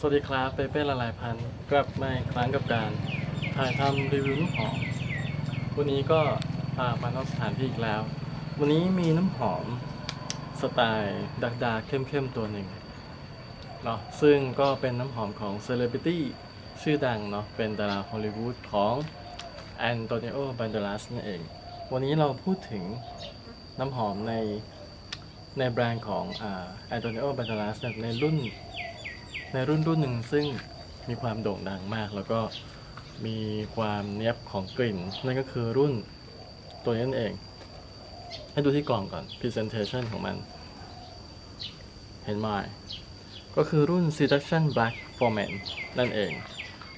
สวัสดีครับเปเป้ละลายพันกลับมาอีกครั้งกับการถ่ายทำรีวิวน้ำหอม วันนี้ก็พามานอกสถานที่อีกแล้ว วันนี้มีน้ำหอมสไตล์ดักดาเข้มๆตัวหนึ่งเนาะซึ่งก็เป็นน้ำหอมของเซเลบริตี้ชื่อดังเนาะเป็นดาราฮอลลีวูดของแอนโตนิโอบันเดลัสนั่นเอง วันนี้เราพูดถึงน้ำหอมในในแบรนด์ของแอนโตนิโอบันเดลัสในรุ่น ในรุ่นรุ่นหนึ่งซึ่งมีความโด่งดังมาก แล้วก็มีความเนียบของกลิ่น นั่นก็คือรุ่นตัวนี้นั่นเอง ให้ดูที่กล่องก่อน Presentation ของมัน เห็นไหมก็คือรุ่น Seduction Black for Men นั่นเอง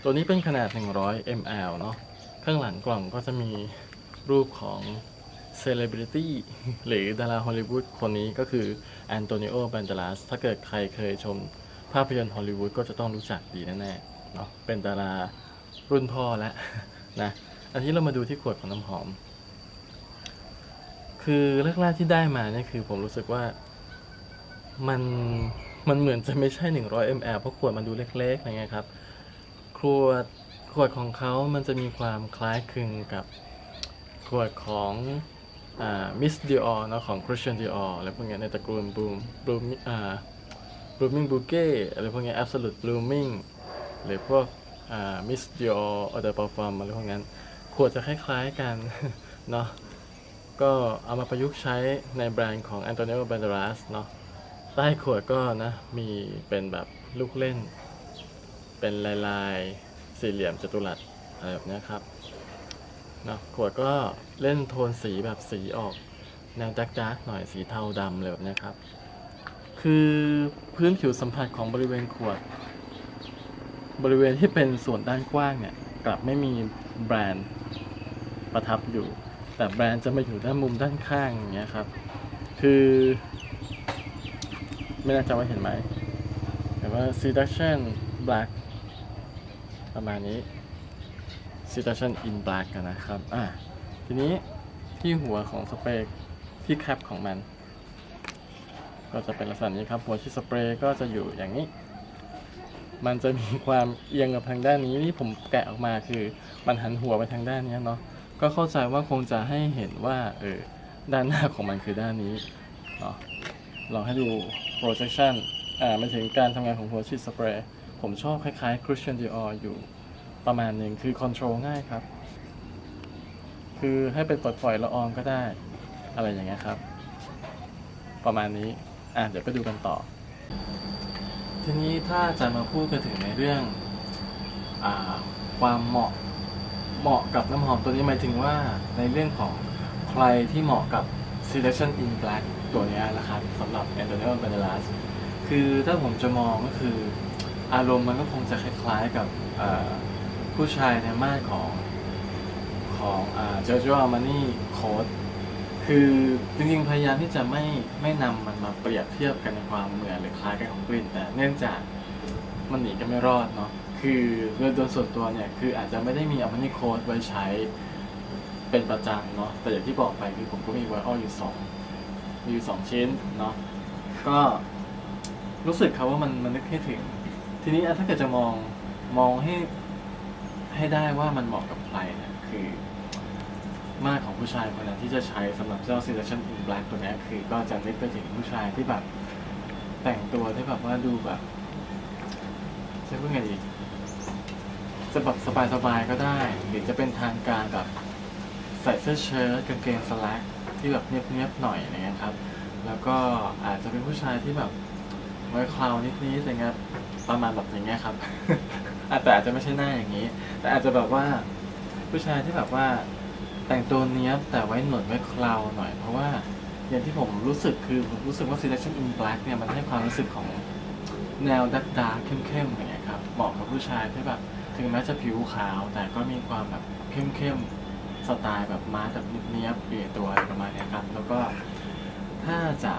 ตัวนี้เป็นขนาด 100 ml เนาะข้างหลังกล่องก็จะมีรูปของ Celebrity หรือดาราฮอลลีวูดคนนี้ก็คือแอนโตนิโอ บันเดลัส ถ้าเกิดใครเคยชม ภาพยนตร์ฮอลลีวูดก็จะต้องรู้จักดีแน่ๆเนาะเป็นดารารุ่นพ่อแล้วนะอันนี้เรามาดูที่ขวดของน้ำหอม คือแรกๆที่ได้มาเนี่ยคือผมรู้สึกว่ามันมันเหมือนจะไม่ใช่ 100 ml เพราะขวดมันดูเล็กๆอะไรเงี้ยครับขวดขวดของเขามันจะมีความคล้ายคลึงกับขวดของอ่ามิสดิออเนาะของ Christian Dior อะไรพวกเนี้ยในตระกูลบูมบูมอ่า blooming bouquet อะไรพวกนี้ absolute blooming หรือพวกอ่า miss dior eau de parfum อะไรพวกนั้นขวดจะคล้ายๆกันเนาะก็เอามาประยุกต์ใช้ในแบรนด์ของ Antonio Banderas เนาะใต้ขวดก็นะ มีเป็นแบบลูกเล่น เป็นลายลายๆสี่เหลี่ยมจัตุรัสอะไรแบบนี้ครับเนาะขวดก็เล่นโทนสีแบบสีออกแนวดักๆหน่อยสีเทาดำเลยแบบนี้ครับ คือพื้นผิวสัมผัสของบริเวณขวด บริเวณที่เป็นส่วนด้านกว้างเนี่ย กลับไม่มีแบรนด์ประทับอยู่ แต่แบรนด์จะมาอยู่ด้านมุมด้านข้างอย่างเงี้ยครับ คือ ไม่แน่ใจว่าเห็นไหมแต่ว่า seduction black ประมาณนี้ seduction in black กันนะครับ อะทีนี้ที่หัวของสเปรย์ที่แคปของมัน ก็จะเป็นลักษณะนี้ครับ หัวชีสเปรย์ก็จะอยู่อย่างนี้ มันจะมีความเอียงกับทางด้านนี้ที่ผมแกะออกมาคือมันหันหัวไปทางด้านนี้เนาะก็เข้าใจว่าคงจะให้เห็นว่าเออด้านหน้าของมันคือด้านนี้เนาะลองให้ดู projection อ่ามันถึงการทำงานของหัวชีสเปรย์ผมชอบคล้ายๆ Christian Dior อยู่ประมาณหนึ่งคือ control ง่ายครับ คือให้เป็นปลดปล่อยละอองก็ได้ อะไรอย่างเงี้ยครับ ประมาณนี้ อะเดี๋ยวไปดูกันต่อ ทีนี้ถ้าจะมาพูดกันถึงในเรื่องอความเหมาะเหมาะกับน้ำหอมตัวนี้หมายถึงว่าในเรื่องของใครที่เหมาะกับ Selection in Black ตัวนี้นะครับสำหรับ Antonio Banderas คือถ้าผมจะมองก็คืออารมณ์มันก็คงจะคล้ายๆกับผู้ชายในมาดของของเจอร์จิโออามานี่โค้ด คือจริงๆพยายามที่จะไม่ไม่นำมันมาเปรียบเทียบกันในความเหมือนหรือคล้ายกันของกลิ่นแต่เนื่องจากมันหนีกันไม่รอดเนาะคือโดยโดยส่วนตัวเนี่ยคืออาจจะไม่ได้มีอัลมานี่โค้ดไว้ใช้เป็นประจำเนาะแต่อย่างที่บอกไปคือผมก็มีไวออลอยู่สองมีอยู่สองชิ้นเนาะก็รู้สึกครับว่ามันมันนึกให้ถึง ทีนี้อะถ้าเกิดจะมองมองให้ให้ได้ว่ามันเหมาะกับใครเนี่ยคือ มากของผู้ชายคนนั้นที่จะใช้สำหรับเจ้า Selection in Black ตัวเนี้ยคือก็จะนึกไปถึงผู้ชายที่แบบแต่งตัวที่แบบว่าดูแบบจะพูดไงดีจะแบบสบายๆก็ได้ หรือจะเป็นทางการแบบใส่เสื้อเชิ้ตกางเกงสแลกที่แบบเนียบๆหน่อยอะไรเงี้ยครับ แล้วก็อาจจะเป็นผู้ชายที่แบบไว้คราวนิดๆอะไรเงี้ยประมาณแบบอย่างเงี้ยครับอาจแต่อาจจะไม่ใช่หน้าอย่างนี้ แต่อาจจะแบบว่าผู้ชายที่แบบว่า แต่งตัวเนี้ยบแต่ไว้หนวดไว้เคราวหน่อย เพราะว่าอย่างที่ผมรู้สึกคือผมรู้สึกว่า selection in black เนี่ยมันให้ความรู้สึกของแนวดักดาเข้มๆอย่างเงี้ยครับเหมาะกับผู้ชายที่แบบถึงแม้จะผิวขาว แต่ก็มีความแบบเข้มๆสไตล์แบบมาแบบเนี้ยบเปลี่ยนตัวอะไรประมาณเนี้ยครับ แล้วก็ถ้าจะ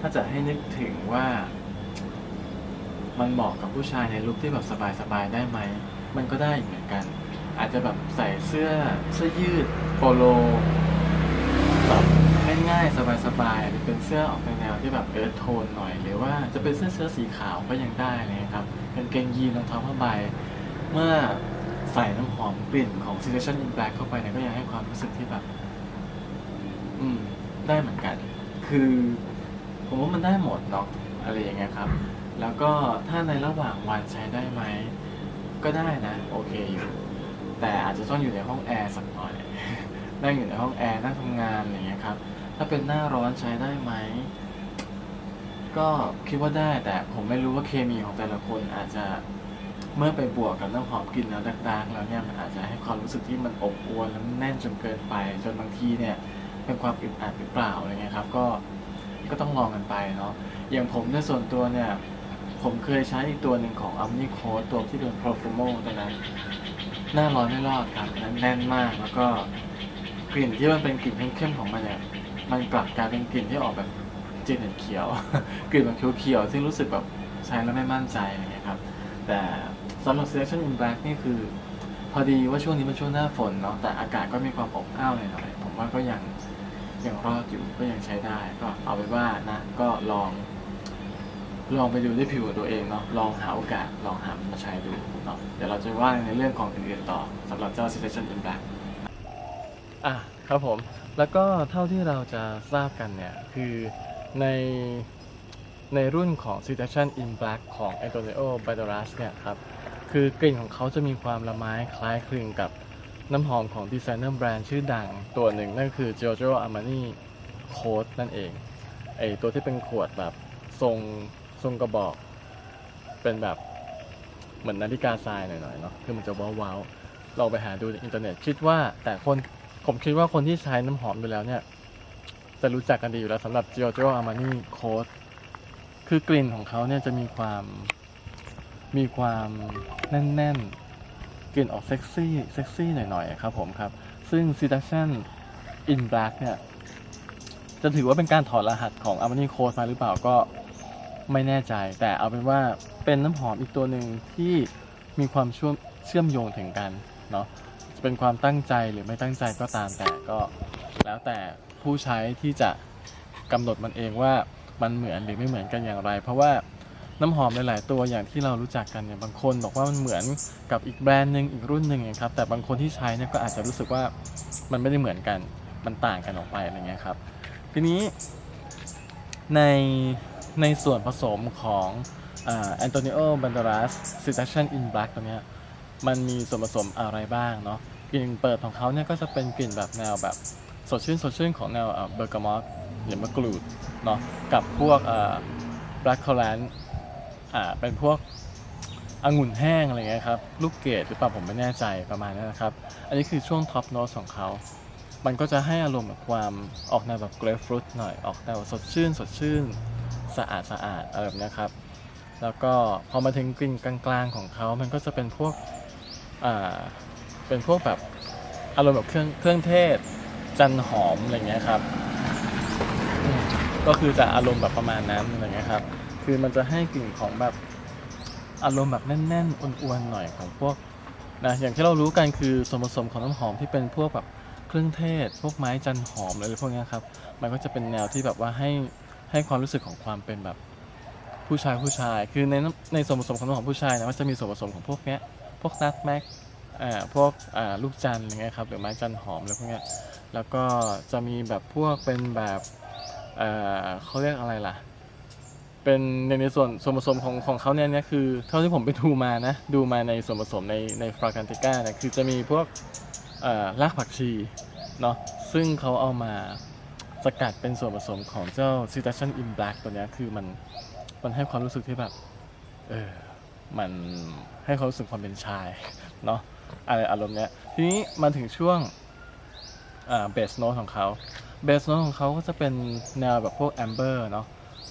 ถ้าจะให้นึกถึงว่า มันเหมาะกับผู้ชายในลุคที่แบบสบายๆได้ไหม มันก็ได้เหมือนกัน อาจจะแบบใส่เสื้อเสื้อยืดโปโลแบบง่ายๆสบายๆหรือเป็นเสื้อออกในแนวที่แบบเอิร์ธโทนหน่อย หรือว่าจะเป็นเสื้อเชิ้ตสีขาวก็ยังได้เลยครับกางเกงยีนรองเท้าผ้าใบเมื่อใส่น้ำหอมกลิ่นของ Selection in Black เข้าไปเนี่ยก็ยังให้ความรู้สึกที่แบบ อืม ได้เหมือนกัน คือ ผมว่ามันได้หมดเนาะอะไรอย่างเงี้ยครับ แล้วก็ถ้าในระหว่างวันใช้ได้ไหม ก็ได้นะ โอเคอยู่ แต่อาจจะต้องอยู่ในห้องแอร์สักหน่อย นั่งอยู่ในห้องแอร์นั่งทำงานอย่างเงี้ยครับ ถ้าเป็นหน้าร้อนใช้ได้ไหม ก็คิดว่าได้ แต่ผมไม่รู้ว่าเคมีของแต่ละคนอาจจะเมื่อไปบวกกับน้ำหอมกลิ่นแล้วดักๆแล้วเนี่ยมันอาจจะให้ความรู้สึกที่มันอบอวลแล้วแน่นจนเกินไป จนบางทีเนี่ยเป็นความอึดอัดหรือเปล่าอะไรเงี้ยครับ ก็ก็ต้องลองกันไปเนาะอย่างผมในส่วนตัวเนี่ย ผมเคยใช้อีกตัวหนึ่งของ a m n i c o d ตัวที่เป็น Profumo ตัวนั้น หน้าร้อนไม่รอดครับแน่นมากแล้วก็กลิ่นที่มันเป็นกลิ่นเข้มๆของมันเนี่ยมันกลับกลายเป็นกลิ่นที่ออกแบบจีนเขียว กลิ่นแบบเขียวๆซึ่งรู้สึกแบบใช้แล้วไม่มั่นใจอะไรเงี้ยครับ แต่สำหรับ Selection in Black นี่คือ พอดีว่าช่วงนี้มันช่วงหน้าฝนเนาะแต่อากาศก็มีความอบอ้าวหน่อยๆผมว่าก็ยังยังรอดอยู่ก็ยังใช้ได้ ก็เอาไปว่านะก็ลอง ลองไปดูด้วยผิวของตัวเองเนาะลองหาโอกาสลองหามาใช้ดูเนาะเดี๋ยวเราจะว่าในเรื่องของอื่นๆต่อสำหรับเจ้า Selection in Black อะครับผม แล้วก็เท่าที่เราจะทราบกันเนี่ย คือในในรุ่นของ Selection in Black ของ Antonio b a d e r a s เนี่ยครับ คือกลิ่นของเขาจะมีความละไม้คล้ายคลึงกับน้ำหอมของดีไซเนอร์แบรนด์ชื่อดังตัวหนึ่ง นั่นคือ Giorgio Armani Code นั่นเองไอตัวที่เป็นขวดแบบทรง ทรงกระบอก เป็นแบบเหมือนนาฬิกาทรายหน่อยๆเนาะคือมันจะว้าวๆลองไปหาดูในอินเทอร์เน็ตคิดว่าแต่คนผมคิดว่าคนที่ใช้น้ำหอมอยู่แล้วเนี่ย จะรู้จักกันดีอยู่แล้วสำหรับ Giorgio Armani Code คือกลิ่นของเขาเนี่ยจะมีความมีความแน่นๆ กลิ่นออกเซ็กซี่เซ็กซี่หน่อยๆครับผมครับ ซึ่ง Seduction in Black เนี่ย จะถือว่าเป็นการถอดรหัสของ Armani Code มาหรือเปล่าก็ ไม่แน่ใจ แต่เอาเป็นว่าเป็นน้ำหอมอีกตัวหนึ่งที่มีความเชื่อมเชื่อมโยงถึงกันเนาะจะเป็นความตั้งใจหรือไม่ตั้งใจก็ตามแต่ก็ แล้วแต่ผู้ใช้ที่จะกำหนดมันเองว่ามันเหมือนหรือไม่เหมือนกันอย่างไร เพราะว่าน้ำหอมหลาย ๆ ตัวอย่างที่เรารู้จักกันเนี่ยบางคนบอกว่ามันเหมือนกับอีกแบรนด์หนึ่งอีกรุ่นหนึ่งเองครับแต่บางคนที่ใช้เนี่ยก็อาจจะรู้สึกว่ามันไม่ได้เหมือนกันมันต่างกันออกไปอะไรเงี้ยครับ ทีนี้ใน ในส่วนผสมของแอนโตนิโอบันดารัส Seduction in Black ตัวเนี้ยมันมีส่วนผสมอะไรบ้างเนาะกลิ่นเปิดของเขาเนี่ยก็จะเป็นกลิ่นแบบแนวแบบสดชื่นสดชื่นของแนวเบอร์กามอตหรือมะกรูดเนาะกับพวกแบล็คคอ r แลนอ่าเป็นพวกองุ่นแห้งอะไรเงี้ยครับลูกเกดหรือเปล่าผมไม่แน่ใจประมาณนั้นนะครับ อันนี้คือช่วงท็อปโน้ตของเขา มันก็จะให้อารมณ์แบบความออกแนวแบบเกรฟฟรุตหน่อยออกแนวสดชื่นสดชื่น สะอาดสะอาดอะไรแบบนี้ครับ แล้วก็พอมาถึงกลิ่นกลางๆของเขา มันก็จะเป็นพวกอ่าเป็นพวกแบบอารมณ์แบบเครื่องเครื่องเทศ จันหอมอะไรเงี้ยครับ ก็คือจะอารมณ์แบบประมาณนั้นอะไรเงี้ยครับ คือมันจะให้กลิ่นของแบบอารมณ์แบบแน่นๆอ้วนๆหน่อยของพวกนะอย่างที่เรารู้กันคือส่วนผสมของน้ำหอมที่เป็นพวกแบบเครื่องเทศ พวกไม้จันหอมอะไรพวกนี้ครับ มันก็จะเป็นแนวที่แบบว่าให้ ให้ความรู้สึกของความเป็นแบบผู้ชายผู้ชาย คือในในส่วนผสมของน้ำหอมผู้ชายนะมันจะมีส่วนผสมของพวกเนี้ยพวกนัทแม็กอ่าพวกอ่าลูกจันทร์อะไรเงี้ยครับหรือไม้จันหอมอะไรพวกเนี้ยแล้วก็จะมีแบบพวกเป็นแบบเอ่อเขาเรียกอะไรล่ะ เป็นในในส่วนส่วนผสมของของเขาเนี่ยเนี่ยคือเท่าที่ผมไปดูมานะดูมาในส่วนผสมในในฟรากันติก้าเนี่ยคือจะมีพวกเอ่อรากผักชีเนาะซึ่งเขาเอามา สกัดเป็นส่วนผสมของเจ้า Seduction in Black ตัวนี้คือมันมันให้ความรู้สึกที่แบบ เออ มันให้ความรู้สึกความเป็นชายเนาะอะไรอารมณ์เนี้ย ทีนี้มาถึงช่วงเบสโน e ของเขาเบสโน e ของเขาก็จะเป็นแนวแบบพวกแอมเบอร์เนาะ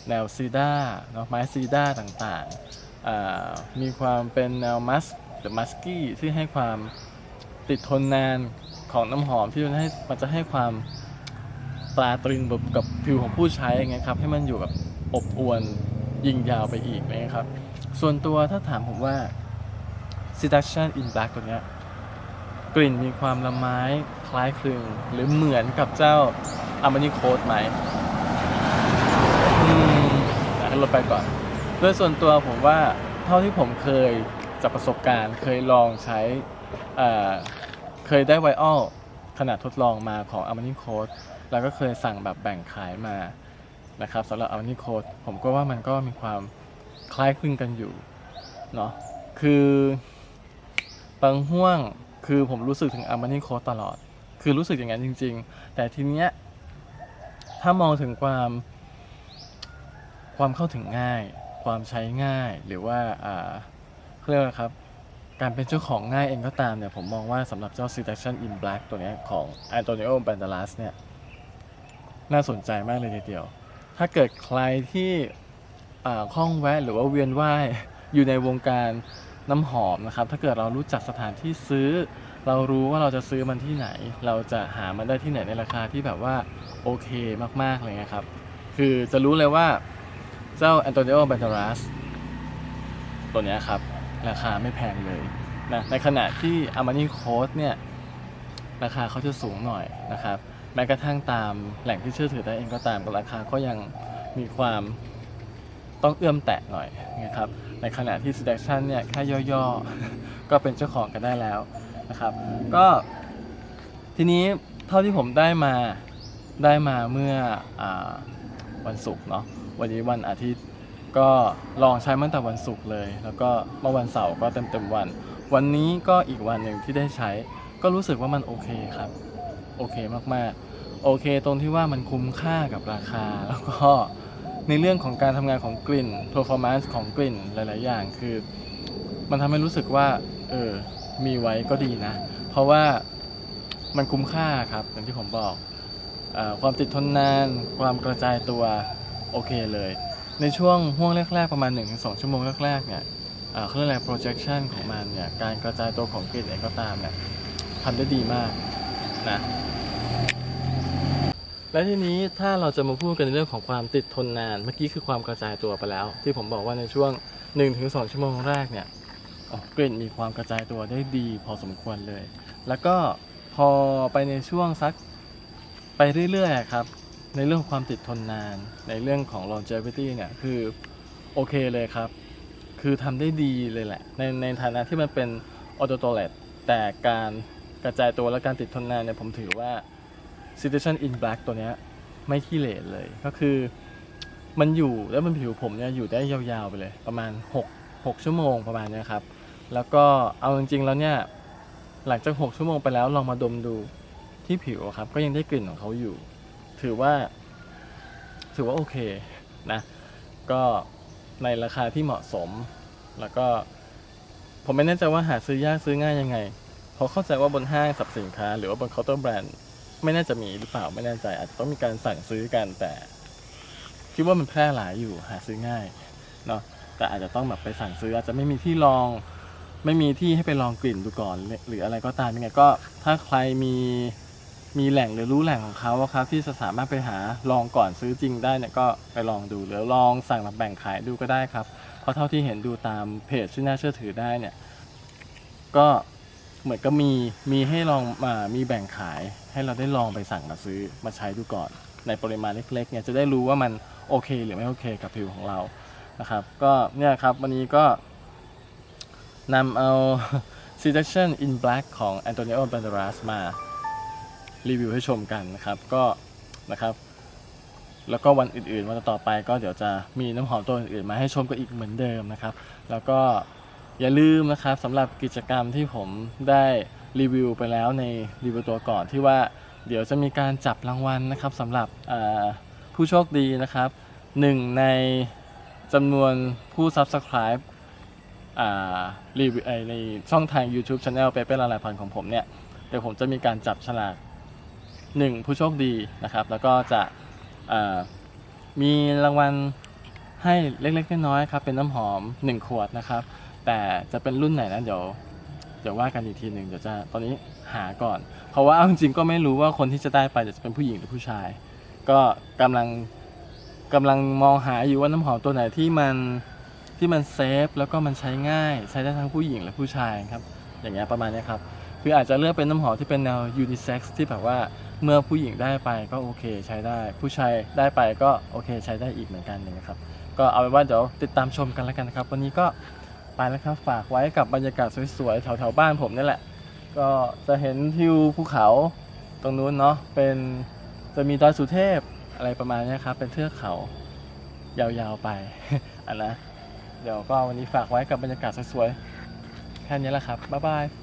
แนวซีด้าเนาะไม้ซีด้าต่างๆ มีความเป็นแนวมัสหรือมัสกี้ที่ให้ความติดทนนานของน้ำหอมที่มันให้มันจะให้ความ ตราตรึงแบบกับผิวของผู้ใช้อย่างครับให้มันอยู่แบบอบอวนยิงยาวไปอีกนะครับ ส่วนตัวถ้าถามผมว่า Seduction in Black ตัวเนี้ยกลิ่นมีความละไม้คล้ายคลึง หรือเหมือนกับเจ้าอามานี่โค้ดไหมอืมให้ลดไปก่อนโดยส่วนตัวผมว่าเท่าที่ผมเคยจากประสบการณ์เคยลองใช้เเคยได้ไวอัลขนาดทดลองมาของ a m a n i Code แล้วก็เคยสั่งแบบแบ่งขายมานะครับสำหรับ a m a n i Code ผมก็ว่ามันก็มีความคล้ายคลึงกันอยู่เนาะคือบางห่วงคือผมรู้สึกถึง a m a n i Code ตลอด คือรู้สึกอย่างนั้นจริง ๆ แต่ทีเนี้ยถ้ามองถึงความความเข้าถึงง่าย ความใช้ง่ายหรือว่าอ่าเรียกว่าครับการเป็นเจ้าของง่ายเองก็ตามเนี่ย ผมมองว่าสำหรับเจ้า Seduction in Black ตัวเนี้ยของ Antonio Banderas เนี่ย น่าสนใจมากเลยทีเดียว ถ้าเกิดใครที่อ่าคล่องแวะหรือว่าเวียนว่ายอยู่ในวงการน้ำหอมนะครับ ถ้าเกิดเรารู้จักสถานที่ซื้อ เรารู้ว่าเราจะซื้อมันที่ไหน เราจะหามันได้ที่ไหนในราคาที่แบบว่าโอเคมากๆเลยนะครับ คือจะรู้เลยว่าเจ้า Antonio Banderas ตัวนี้ครับ ราคาไม่แพงเลยนะในขณะที่ Armani Code เนี่ย ราคาเขาจะสูงหน่อยนะครับ แม้กระทั่งตามแหล่งที่เชื่อถือได้เองก็ตามราคาก็ยังมีความต้องเอื้อมแตะหน่อยนะครับในขณะที่ Seduction เนี่ยแค่ย่อๆ ก็เป็นเจ้าของกันได้แล้วนะครับก็ทีนี้เท่าที่ผมได้มาได้มาเมื่ออวันศุกร์เนาะวันนี้วันอาทิตย์ก็ลองใช้มาตั้งแต่วันศุกร์เลย แล้วก็เมื่อวันเสาร์ก็เต็มเต็มๆวัน วันนี้ก็อีกวันหนึ่งที่ได้ใช้ก็รู้สึกว่ามันโอเคครับ โอเคมากๆ โอเคตรงที่ว่ามันคุ้มค่ากับราคา แล้วก็ในเรื่องของการทำงานของกลิ่น performance ของกลิ่นหลาย ๆ อย่างคือ มันทำให้รู้สึกว่า เออ มีไว้ก็ดีนะ เพราะว่ามันคุ้มค่าครับอย่างที่ผมบอกออความติดทนนาน ความกระจายตัวโอเคเลย ในช่วงห่วงแรก ๆ ประมาณ 1-2 ชั่วโมงแรก ๆ เนี่ยเอ่อเขาเรียกอะไร projection ของมันเนี่ย การกระจายตัวของกลิ่นเองก็ตามเนี่ยทำได้ดีมากนะ และทีนี้ถ้าเราจะมาพูดกันในเรื่องของความติดทนนาน เมื่อกี้คือความกระจายตัวไปแล้ว ที่ผมบอกว่าในช่วง 1-2 ชั่วโมงแรกเนี่ยกลิ่นมีความกระจายตัวได้ดีพอสมควรเลย แล้วก็พอไปในช่วงสักไปเรื่อยๆครับ ในเรื่องของความติดทนนาน ในเรื่องของ longevity เนี่ยคือโอเคเลยครับ คือทำได้ดีเลยแหละ ในในฐานะที่มันเป็น auto toilet แต่การกระจายตัวและการติดทนนานเนี่ยผมถือว่า Citizen in Black ตัวเนี้ยไม่ขี้เหร่เลยก็คือมันอยู่แล้วมันผิวผมเนี่ยอยู่ได้ยาวๆไปเลยประมาณ 6 6 ชั่วโมงประมาณนี้ครับ แล้วก็เอาจริงๆแล้วเนี่ยหลังจาก 6 ชั่วโมงไปแล้วลองมาดมดูที่ผิวครับ ก็ยังได้กลิ่นของเขาอยู่ ถือว่า ถือว่าโอเคนะ ก็ในราคาที่เหมาะสม แล้วก็ผมไม่แน่ใจว่าหาซื้อยากซื้อง่ายยังไงเพราะเข้าใจว่าบนห้างสรรพสินค้า หรือว่าบนเคาน์เตอร์แบรนด์ ไม่น่าจะมีหรือเปล่าไม่แน่ใจ อาจจะต้องมีการสั่งซื้อกันแต่คิดว่ามันแพร่หลายอยู่หาซื้อง่ายเนาะแต่อาจจะต้องแบบไปสั่งซื้ออาจจะไม่มีที่ลอง ไม่มีที่ให้ไปลองกลิ่นดูก่อน หรืออะไรก็ตามยังไงก็ถ้าใครมีมีแหล่งหรือรู้แหล่งของเขาครับ ที่จะสามารถไปหาลองก่อนซื้อจริงได้เนี่ยก็ไปลองดูหรือลองสั่งมาแบ่งขายดูก็ได้ครับ เพราะเท่าที่เห็นดูตามเพจที่น่าเชื่อถือได้เนี่ย ก็ เหมือนก็มีมีให้ลองมามีแบ่งขาย ให้เราได้ลองไปสั่งมาซื้อมาใช้ดูก่อน ในปริมาณเล็กๆเนี่ยจะได้รู้ว่ามันโอเค หรือไม่โอเคกับผิวของเรานะครับ ก็เนี่ยครับวันนี้ก็นำเอา Seduction in Black ของ Antonio Banderas มารีวิวให้ชมกันนะครับ ก็นะครับ แล้วก็วันอื่นๆ วันต่อไปก็เดี๋ยวจะมีน้ำหอมตัวอื่นๆ มาให้ชมกันอีกเหมือนเดิมนะครับ แล้วก็ อย่าลืมนะครับสำหรับกิจกรรมที่ผมได้รีวิวไปแล้วในรีวิวตัวก่อนที่ว่าเดี๋ยวจะมีการจับรางวัลนะครับสำหรับผู้โชคดีนะครับหนึ่งในจำนวนผู้ Subscribe รีวิวในช่องทาง YouTube Channel เปเป้ละลายพันของผมเนี่ยเดี๋ยวผมจะมีการจับฉลากหนึ่งผู้โชคดีนะครับ แล้วก็จะมีรางวัลให้เล็กๆน้อยๆครับเป็นน้ำหอม 1 ขวดนะครับ แต่จะเป็นรุ่นไหนนะเดี๋ยวเดี๋ยวว่ากันอีกทีหนึ่งเดี๋ยวจะตอนนี้หาก่อน เพราะว่าเอาจริงๆก็ไม่รู้ว่าคนที่จะได้ไปจะเป็นผู้หญิงหรือผู้ชาย ก็กำลังกำลังมองหาอยู่ว่าน้ำหอมตัวไหนที่มันที่มันเซฟแล้วก็มันใช้ง่าย ใช้ได้ทั้งผู้หญิงและผู้ชายครับ อย่างเงี้ยประมาณนี้ครับคืออาจจะเลือกเป็นน้ำหอมที่เป็นแนวยูนิเซ็กซ์ที่แบบว่าเมื่อผู้หญิงได้ไปก็โอเคใช้ได้ ผู้ชายได้ไปก็โอเคใช้ได้อีกเหมือนกันนะครับ ก็เอาเป็นว่าเดี๋ยวติดตามชมกันแล้วกันนะครับ วันนี้ก็ ไปแล้วครับ ฝากไว้กับบรรยากาศสวยๆแถวๆบ้านผมนี่แหละ ก็จะเห็นทิวภูเขาตรงนู้นเนาะเป็นจะมีดอยสุเทพอะไรประมาณนี้ครับ เป็นเทือกเขา ยาวๆไปอันนะเดี๋ยวก็วันนี้ฝากไว้กับบรรยากาศสวยๆแค่นี้แหละครับบ๊ายบาย